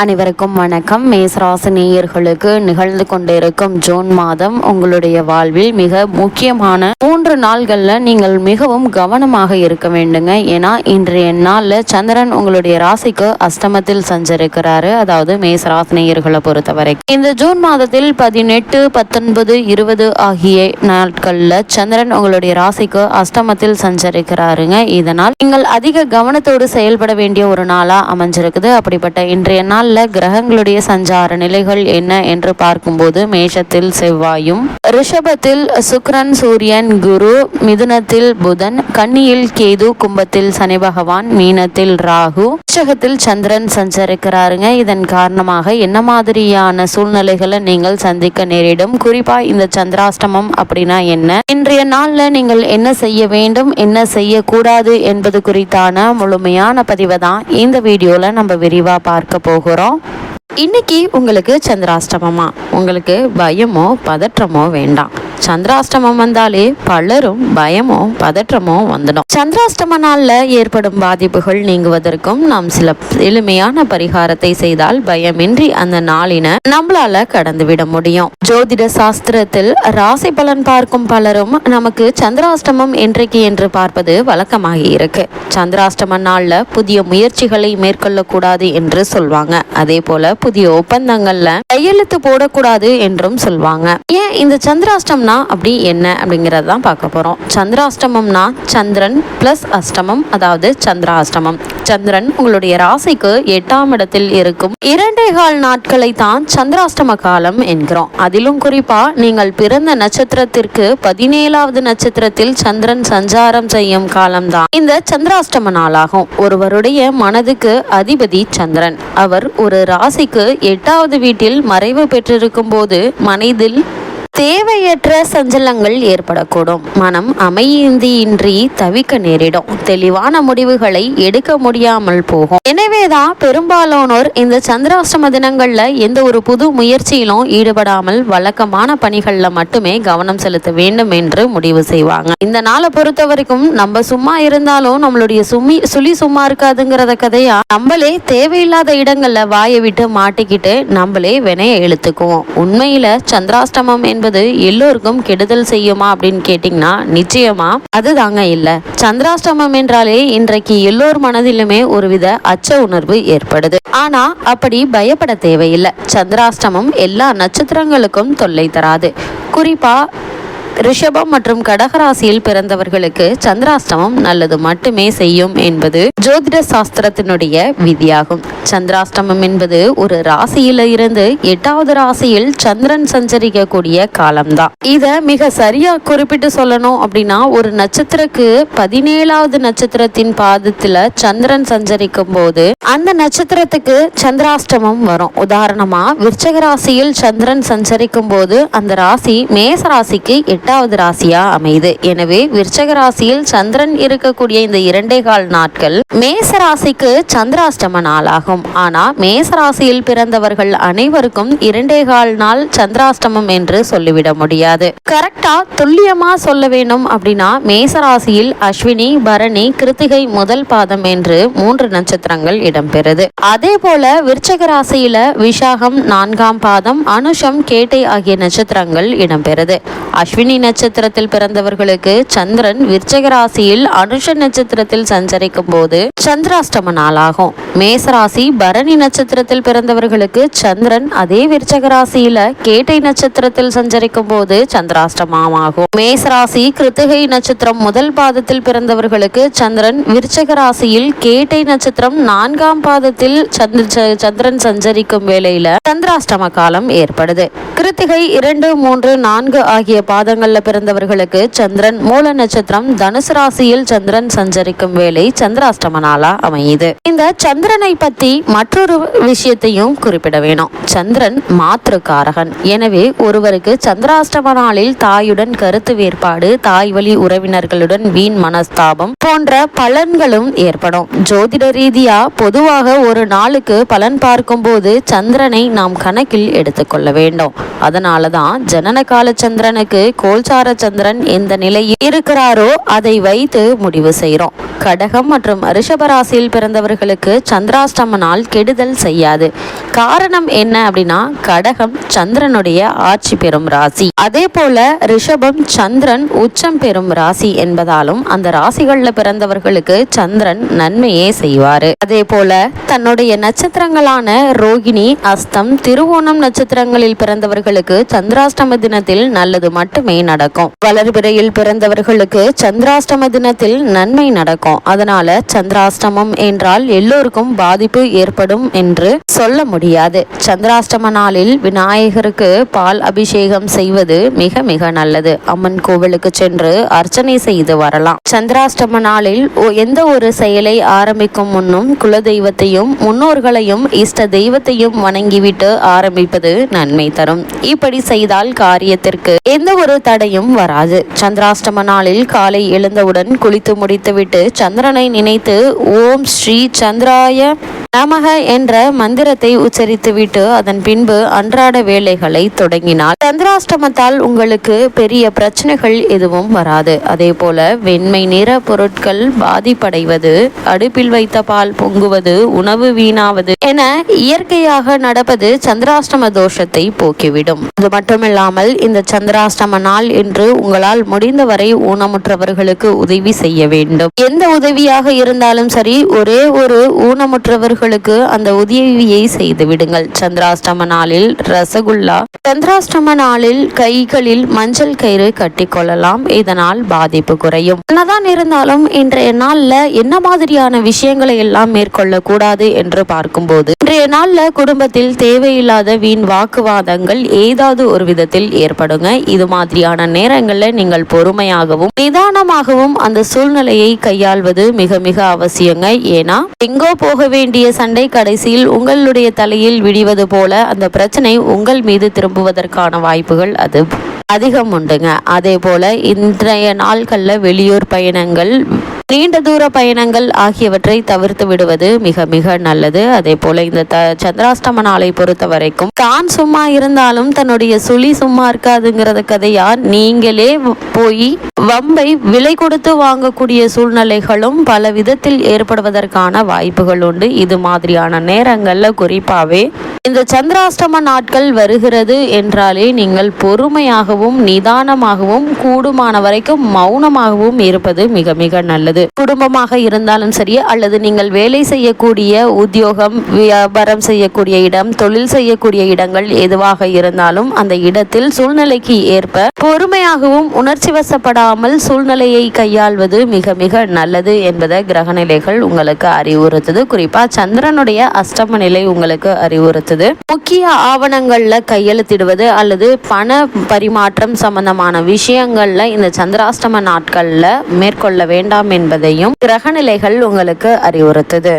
அனைவருக்கும் வணக்கம். மேசராசி நேயர்களுக்கு நிகழ்ந்து கொண்டிருக்கும் ஜூன் மாதம் உங்களுடைய வாழ்வில் மிக முக்கியமான மூன்று நாள்கள்ல நீங்கள் மிகவும் கவனமாக இருக்க வேண்டுங்க. ஏன்னா இன்றைய நாள்ல சந்திரன் உங்களுடைய ராசிக்கு அஷ்டமத்தில் சஞ்சரிக்கிறாரு. அதாவது மேசராசி நேயர்களை பொறுத்தவரை இந்த ஜூன் மாதத்தில் பதினெட்டு பத்தொன்பது இருபது ஆகிய நாட்கள்ல சந்திரன் உங்களுடைய ராசிக்கு அஷ்டமத்தில் சஞ்சரிக்கிறாருங்க. இதனால் நீங்கள் அதிக கவனத்தோடு செயல்பட வேண்டிய ஒரு நாளா அமைஞ்சிருக்குது. அப்படிப்பட்ட இன்றைய நாள் நாளில் கிரகங்களுடைய சஞ்சார நிலைகள் என்ன என்று பார்க்கும்போது மேஷத்தில் செவ்வாயும் ரிஷபத்தில் சுக்ரன் சூரியன் குரு மிதுனத்தில் புதன் கன்னியில் கேது கும்பத்தில் சனி பகவான் மீனத்தில் ராகு உச்சகத்தில் சந்திரன் சஞ்சரிக்கிறாருங்க. இதன் காரணமாக என்ன மாதிரியான சூழ்நிலைகளை நீங்கள் சந்திக்க நேரிடும்? குறிப்பா இந்த சந்திராஷ்டமம் அப்படின்னா என்ன? இன்றைய நாள்ல நீங்கள் என்ன செய்ய வேண்டும்? என்ன செய்யக்கூடாது என்பது குறித்தான முழுமையான பதிவை தான் இந்த வீடியோல நம்ம விரிவா பார்க்க போகிறோம். இன்னைக்கு உங்களுக்கு சந்திராஷ்டமமா? உங்களுக்கு பயமோ பதற்றமோ வேண்டாம். சந்திராஷ்டமம் வந்தாலே பலரும் பயமோ பதற்றமோ வந்துடும். சந்திராஷ்டம நாள்ல ஏற்படும் பாதிப்புகள் நீங்குவதற்கும் நாம் சில எளிமையான பரிகாரத்தை செய்தால் பயமின்றி அந்த நாளினை நம்மளால கடந்து விட முடியும். ஜோதிட சாஸ்திரத்தில் ராசி பலன் பார்க்கும் பலரும் நமக்கு சந்திராஷ்டமம் என்றைக்கு என்று பார்ப்பது வழக்கமாகி இருக்கு. சந்திராஷ்டம நாள்ல புதிய முயற்சிகளை மேற்கொள்ளக்கூடாது என்று சொல்வாங்க. அதே போல புதிய ஒப்பந்தங்கள்ல கையெழுத்து போடக்கூடாது என்றும் சொல்வாங்க. ஏன் இந்த சந்திராஷ்டம்னா அப்படி என்ன அப்படிங்கிறது தான் பார்க்க போறோம். சந்திராஷ்டமம்னா சந்திரன் பிளஸ் அஷ்டமம் அதாவது சந்திராஷ்டமம். சந்திரன் உங்களுடைய ராசிக்கு எட்டாம் இடத்தில் இருக்கும். இரண்டே கால் நாட்களை தான் சந்திராஷ்டம காலம் என்கிறோம். அதிலும் குறிப்பா நீங்கள் பிறந்த நட்சத்திரத்திற்கு பதினேழாவது நட்சத்திரத்தில் சந்திரன் சஞ்சாரம் செய்யும் காலம்தான் இந்த சந்திராஷ்டம நாளாகும். ஒருவருடைய மனதுக்கு அதிபதி சந்திரன். அவர் ஒரு ராசிக்கு எட்டாவது வீட்டில் மறைவு பெற்றிருக்கும் போது மனதில் தேவையற்ற சஞ்சலங்கள் ஏற்படக்கூடும். மனம் அமைதியின்றி தவிக்க நேரிடும். தெளிவான முடிவுகளை எடுக்க முடியாமல் போகும். எனவேதான் பெரும்பாலானோர் இந்த சந்திராஷ்டம தினங்கள்ல எந்த ஒரு புது முயற்சியிலும் ஈடுபடாமல் வழக்கமான பணிகள்ல மட்டுமே கவனம் செலுத்த வேண்டும் என்று முடிவு செய்வாங்க. இந்த நாளை பொறுத்த வரைக்கும் நம்ம சும்மா இருந்தாலும் நம்மளுடைய சுமி சுழி சும்மா இருக்காதுங்கிறத கதையா நம்மளே தேவையில்லாத இடங்கள்ல வாயை விட்டு மாட்டிக்கிட்டு நம்மளே வினைய இழுத்துக்குவோம் உண்மையில சந்திராஷ்டமம் என்பது எல்லோருக்கும் கெடுதல் செய்யுமா அப்படின்னு கேட்டிங்கன்னா நிச்சயமா. அதுதாங்க இல்ல. சந்திராஷ்டமம் என்றாலே இன்றைக்கு எல்லோர் மனதிலுமே ஒருவித அச்ச உணர்வு ஏற்படுது. ஆனா அப்படி பயப்பட தேவையில்லை. சந்திராஷ்டமம் எல்லா நட்சத்திரங்களுக்கும் தொல்லை தராது. குறிப்பா ரிஷபம் மற்றும் கடகராசியில் பிறந்தவர்களுக்கு சந்திராஷ்டமம் நல்லது மட்டுமே செய்யும் என்பது ஜோதிட சாஸ்திரத்தினுடைய விதியாகும். சந்திராஷ்டமம் என்பது ஒரு ராசியில இருந்து எட்டாவது ராசியில் சந்திரன் சஞ்சரிக்கக்கூடிய காலம்தான். இத மிக சரியா குறிப்பிட்டு சொல்லணும் அப்படின்னா ஒரு நட்சத்திரக்கு பதினேழாவது நட்சத்திரத்தின் பாதத்துல சந்திரன் சஞ்சரிக்கும் போது அந்த நட்சத்திரத்துக்கு சந்திராஷ்டமம் வரும். உதாரணமா விருச்சக ராசியில் சந்திரன் சஞ்சரிக்கும் போது அந்த ராசி மேச ராசிக்கு எட்டு எட்டாவது ராசியா அமையுது. எனவே விருச்சக ராசியில் சந்திரன் இருக்கக்கூடிய இந்த இரண்டே கால் நாட்கள் மேச ராசிக்கு சந்திராஷ்டம நாளாகும். ஆனா மேச ராசியில் பிறந்தவர்கள் அனைவருக்கும் இரண்டே கால் நாள் சந்திராஷ்டமம் என்று சொல்லிவிட முடியாது. கரெக்டா துல்லியமா சொல்ல வேணும் அப்படின்னா மேச ராசியில் அஸ்வினி பரணி கிருத்திகை முதல் பாதம் என்று மூன்று நட்சத்திரங்கள் இடம்பெறுது. அதே போல விருச்சக ராசியில விசாகம் நான்காம் பாதம் அனுஷம் கேட்டை ஆகிய நட்சத்திரங்கள் இடம்பெறுது. அஸ்வினி நட்சத்திரத்தில் பிறந்தவர்களுக்கு சந்திரன் விருச்சக ராசியில் அனுஷ நட்சத்திரத்தில் சஞ்சரிக்கும் போது சந்திராஷ்டம நாளாகும். மேசராசி பரணி நட்சத்திரத்தில் பிறந்தவர்களுக்கு சந்திரன் அதே விருச்சக ராசியில கேட்டை நட்சத்திரத்தில் சஞ்சரிக்கும் போது சந்திராஷ்டமம் ஆகும் மேசராசி கிருத்திகை நட்சத்திரம் முதல் பாதத்தில் பிறந்தவர்களுக்கு சந்திரன் விருச்சக ராசியில் கேட்டை நட்சத்திரம் நான்காம் பாதத்தில் சந்திரன் சஞ்சரிக்கும் வேளையில சந்திராஷ்டம காலம் ஏற்படுது. கிருத்திகை இரண்டு மூன்று நான்கு ஆகிய பாதங்கள் ராசிகளில் பிறந்தவர்களுக்கு சந்திரன் மூல நட்சத்திரம் தனுசு ராசியில் சந்திரன் சஞ்சரிக்கும் வேலை சந்திராஷ்டம நாளா அமையுது. இந்த சந்திரனை பத்தி மற்றொரு விஷயத்தையும் குறிப்பிட வேணும். சந்திரன் மாத்திருக்காரகன் எனவே ஒருவருக்கு சந்திராஷ்டம நாளில் தாயுடன் கருத்து வேறுபாடு தாய் வழி உறவினர்களுடன் வீண் மனஸ்தாபம் போன்ற பலன்களும் ஏற்படும். ஜோதிட ரீதியா பொதுவாக ஒரு நாளுக்கு பலன் பார்க்கும்போது சந்திரனை நாம் கணக்கில் எடுத்துக்கொள்ள வேண்டும். அதனாலதான் ஜனன கால சந்திரனுக்கு கோல்சார சந்திரன் எந்த நிலையில் இருக்கிறாரோ அதை வைத்து முடிவு செய்கிறோம். கடகம் மற்றும் ரிஷபராசியில் பிறந்தவர்களுக்கு சந்திராஷ்டம நாள் கெடுதல் செய்யாது. காரணம் என்ன அப்படின்னா கடகம் சந்திரனுடைய ஆட்சி பெறும் ராசி. அதே போல ரிஷபம் சந்திரன் உச்சம் பெறும் ராசி என்பதாலும் அந்த ராசிகள்ல பிறந்தவர்களுக்கு சந்திரன் நன்மையே செய்வாரு. அதே போல தன்னுடைய நட்சத்திரங்களான ரோகிணி அஸ்தம் திருவோணம் நட்சத்திரங்களில் பிறந்தவர்களுக்கு சந்திராஷ்டம தினத்தில் நல்லது மட்டுமே நடக்கும். வளர்பிறையில் பிறந்தவர்களுக்கு சந்திராஷ்டம தினத்தில் நன்மை நடக்கும். அதனால சந்திராஷ்டமம் என்றால் எல்லோருக்கும் பாதிப்பு ஏற்படும் என்று சொல்ல முடியாது. சந்திராஷ்டம நாளில் விநாயகருக்கு பால் அபிஷேகம் செய்வது மிக மிக நல்லது. அம்மன் கோவிலுக்கு சென்று அர்ச்சனை செய்து வரலாம். சந்திராஷ்டம நாளில் எந்த ஒரு செயலை ஆரம்பிக்கும் முன்னும் குலதெய்வத்தையும் முன்னோர்களையும் இஷ்ட தெய்வத்தையும் வணங்கிவிட்டு ஆரம்பிப்பது நன்மை தரும். இப்படி செய்தால் காரியத்திற்கு எந்த ஒரு தடையும் வராது. சந்திராஷ்டம நாளில் காலை எழுந்தவுடன் குளித்து முடித்துவிட்டு சந்திரனை நினைத்து ஓம் ஸ்ரீ சந்திராய நமக என்ற மந்திரத்தை உச்சரித்துவிட்டு அதன் பின்பு அன்றாட வேலைகளை தொடங்கினார் சந்திராஷ்டமத்தால் உங்களுக்கு பெரிய பிரச்சனைகள் எதுவும் வராது. அதே போல வெண்மை நிற பொருட்கள் பாதிப்படைவது அடுப்பில் வைத்த பால் பொங்குவது உணவு வீணாவது என இயற்கையாக நடப்பது சந்திராஷ்டம தோஷத்தை போக்கிவிடும். அது மட்டுமில்லாமல் இந்த சந்திராஷ்டம நாள் என்று உங்களால் முடிந்தவரை ஊனமுற்றவர்களுக்கு உதவி செய்ய வேண்டும். எந்த உதவியாக இருந்தாலும் சரி ஒரே ஒரு ஊனமுற்றவர்கள் மக்களுக்கு அந்த உதவியை செய்து விடுங்கள். சந்திராஷ்டம நாளில் ரசகுல்லா. சந்திராஷ்டம நாளில் கைகளில் மஞ்சள் கயிறு கட்டிக்கொள்ளலாம் இதனால் பாதிப்பு குறையும். என்னதான் இருந்தாலும் இன்றைய நாள்ல என்ன மாதிரியான விஷயங்களை எல்லாம் மேற்கொள்ள கூடாது என்று பார்க்கும்போது இன்றைய நாள்ல குடும்பத்தில் தேவையில்லாத வீண் வாக்குவாதங்கள் ஏதாவது ஒரு விதத்தில் ஏற்படுங்க. இது மாதிரியான நேரங்கள்ல நீங்கள் பொறுமையாகவும் நிதானமாகவும் அந்த சூழ்நிலையை கையாள்வது மிக மிக அவசியங்க. ஏன்னா எங்கோ போக வேண்டிய சண்டை கடைசியில் உங்களுடைய தலையில் விடிவது போல அந்த பிரச்சனை உங்கள் மீது திரும்புவதற்கான வாய்ப்புகள் அது அதிகம் உண்டுங்க. அதே போல இன்றைய நாட்களில் வெளியூர் பயணங்கள் நீண்ட தூர பயணங்கள் ஆகியவற்றை தவிர்த்து விடுவது மிக மிக நல்லது. அதே போல இந்த த சந்திராஷ்டம நாளை பொறுத்த வரைக்கும் தான் சும்மா இருந்தாலும் தன்னுடைய சுழி சும்மா இருக்காதுங்கிறத கதையா? நீங்களே போய் வம்பை விலை கொடுத்து வாங்கக்கூடிய சூழ்நிலைகளும் பல விதத்தில் ஏற்படுவதற்கான வாய்ப்புகள் உண்டு. இது மாதிரியான நேரங்கள்ல குறிப்பாவே இந்த சந்திராஷ்டம நாட்கள் வருகிறது என்றாலே நீங்கள் பொறுமையாகவும் நிதானமாகவும் கூடுமான வரைக்கும் மௌனமாகவும் இருப்பது மிக மிக நல்லது. குடும்பமாக இருந்தாலும் சரி அல்லது நீங்கள் வேலை செய்யக்கூடிய உத்தியோகம் வியாபாரம் செய்யக்கூடிய இடம் தொழில் செய்யக்கூடிய இடங்கள் எதுவாக இருந்தாலும் அந்த இடத்தில் சூழ்நிலைக்கு ஏற்ப பொறுமையாகவும் உணர்ச்சி வசப்படாமல் சூழ்நிலையை கையாள்வது மிக மிக நல்லது என்பதை கிரகநிலைகள் உங்களுக்கு அறிவுறுத்துது. குறிப்பா சந்திரனுடைய அஷ்டம நிலை உங்களுக்கு அறிவுறுத்துது. முக்கிய ஆவணங்கள்ல கையெழுத்திடுவது அல்லது பண பரிமாற்றம் சம்பந்தமான விஷயங்கள்ல இந்த சந்திராஷ்டம நாட்கள்ல மேற்கொள்ள வேண்டாம் என்று என்பதையும் கிரகநிலைகள் உங்களுக்கு அறிவுறுத்துது.